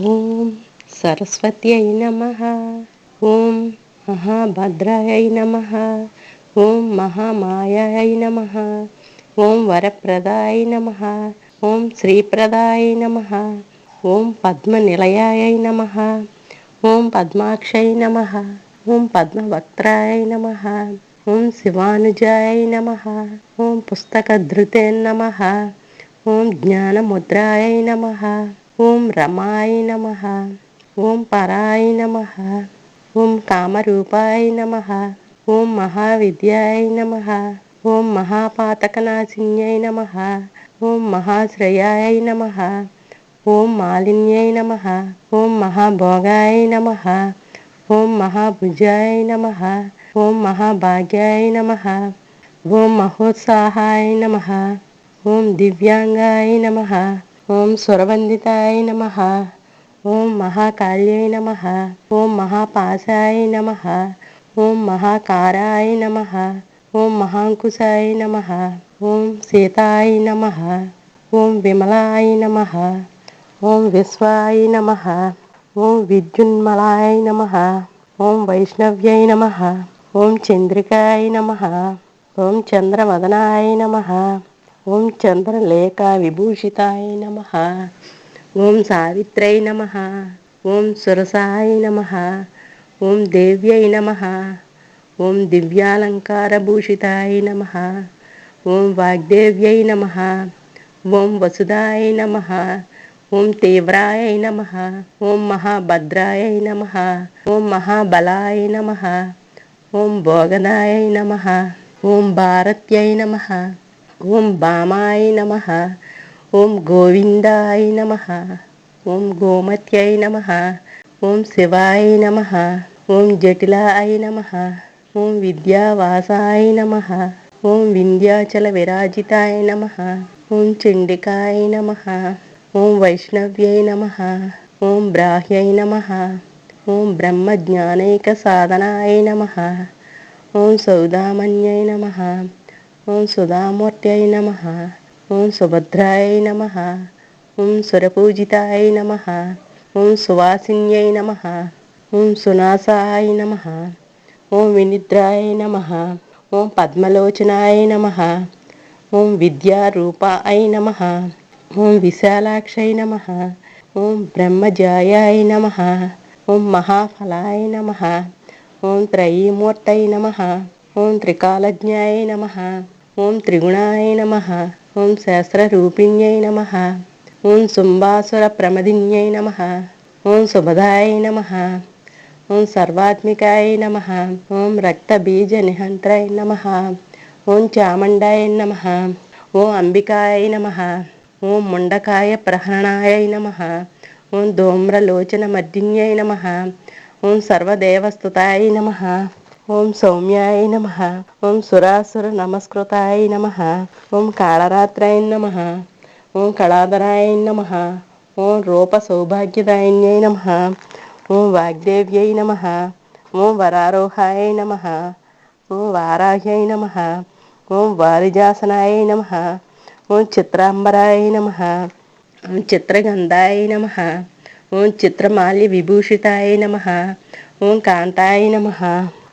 ఓం సరస్వత్యై నమ ఓం మహాభద్రాయై నమ ఓం మహామాయాయ నమ ఓం వరప్రదాయ నమ ఓం శ్రీప్రదాయ నమ ఓం పద్మనిలయాయ నమ ఓం పద్మాక్షై నమ ఓం పద్మవక్త్రాయ నమ ఓం శివానుజాయ నమ ఓం పుస్తకధృతే నమ ఓం జ్ఞానముద్రాయ నమ ఓం రమాయ నమ ఓం పరాయ నమ ఓం కామరూపాయ నమ ఓం మహావిద్యాయ నమ ఓం మహాపాతకనాశిన్యై నమ ఓం మహాశ్రయాయ నమ ఓం మాలిన్యై నమ ఓం మహాభోగాయ నమ ఓం మహాభుజాయ నమ ఓం మహాభాగ్యాయ నమ ఓం మహోత్సాహాయ నమ ఓం దివ్యాంగాయ నమ ఓం సురవందితాయ నమ ఓం మహాకాళ్యై నమ ఓం మహాపాసాయ నమ ఓం మహాకారాయ నమ ఓం మహాంకుశాయ నమ ఓం సీతాయ నమ ఓం విమలాయ నమ ఓం విశ్వాయ నమ ఓం విద్యున్మలాయ నమ ఓం వైష్ణవ్యై నమ ఓం చంద్రికాయ నమ ఓం చంద్రవదనాయ నమ ఓం చంద్రలేఖ విభూషితాయ నమ ఓం సావిత్రై నమ ఓం సురసాయ నమ ఓం దేవ్యై నమ ఓం దివ్యాలంకారభూషితాయ నమ ఓం వాగ్దేవ్యై నమ ఓం వసుదాయ నమ ఓం తీవ్రాయ నమ ఓం మహాభద్రాయ నమ ఓం మహాబలాయ నమ ఓం భోగదాయ నమ ఓం భారత్యై నమ ఓం భామాయ నమ ఓం గోవిందాయ నమ ఓం గోమత్యై నమ ఓం శివాయ నమ ఓం జటిలాయ నమ ఓం విద్యావాసాయ నమ ఓం వింధ్యాచల విరాజితాయ నమ ఓం చండికాయ నమ ఓం వైష్ణవ్యై నమ ఓం బ్రాహ్యై నమ ఓం బ్రహ్మజ్ఞానైక సాధనాయ నమ ఓం సౌదామన్యై నమ ఓం సుధామూర్త్యై నమ ఓం సుభద్రాయ నమ ఓం సురపూజితాయ నమ ఓం సువాసిన్యై నమ ఓం సునాసాయ నమ ఓం వినిద్రాయ నమ ఓం పద్మలోచనాయ నమ ఓం విద్యారూపాయ నమ ఓం విశాలాక్షై నమ ఓం బ్రహ్మజాయాయ నమ ఓం మహాఫలాయ నమ ఓం త్రయీమూర్తై నమ ఓం త్రికాలజ్ఞాయ నమ ఓం త్రిగుణాయ నమ ఓం శాస్త్రరూపిణ్యై నమ ఓం శుంభాసుర ప్రమదిన్యై నమ ఓం శుభదాయ నమ ఓం సర్వాత్మికాయ నమ ఓం రక్తబీజ నిహంత్రై నమ ఓం చాముండాయ నమ ఓం అంబికాయ నమ ఓం ముండకాయ ప్రహరణాయ నమ ఓం ధూమ్రలోచన మర్దిన్యై నమ ఓం సర్వదేవస్తుతాయ నమ ఓం సౌమ్యాయ నమ ఓం సురాసుర నమస్కృతాయ నమ ఓం కాళరాత్రాయ నమ ఓం కళాధరాయ నమ ఓం రూప సౌభాగ్యదాయిన్యై నమ ఓం వాగ్దేవ్యై నమ ఓం వరారోహాయ నమ ఓం వారాహ్యై నమ ఓం వారిజాసనాయ నమ ఓం చిత్రాంబరాయ నమ ఓం చిత్రగంధాయ నమ ఓం చిత్రమాల్య విభూషితాయ నమ ఓం కాంతాయ నమ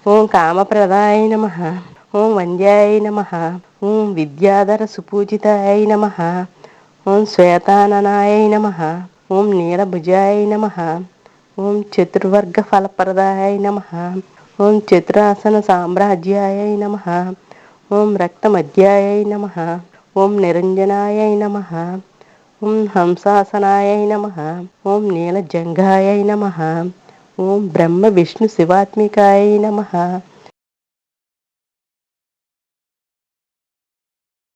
ఓం కామప్రదాయ నమ ఓం వంద్యాయ నమ ఓం విద్యాధర సుపూజితాయ నమ ఓం శ్వేతాననాయ నమ ఓం నీలభుజాయ నమ ఓం చతుర్వర్గ ఫలప్రదాయ నమ ఓం చతురాసన సామ్రాజ్యాయ నమ ఓం రక్తమధ్యాయ నమ ఓం నిరంజనాయ నమ ఓం హంసాసనాయ నమ ఓం నీలజంఘాయ నమ ఓం బ్రహ్మ విష్ణు శివాత్మికాయ నమ.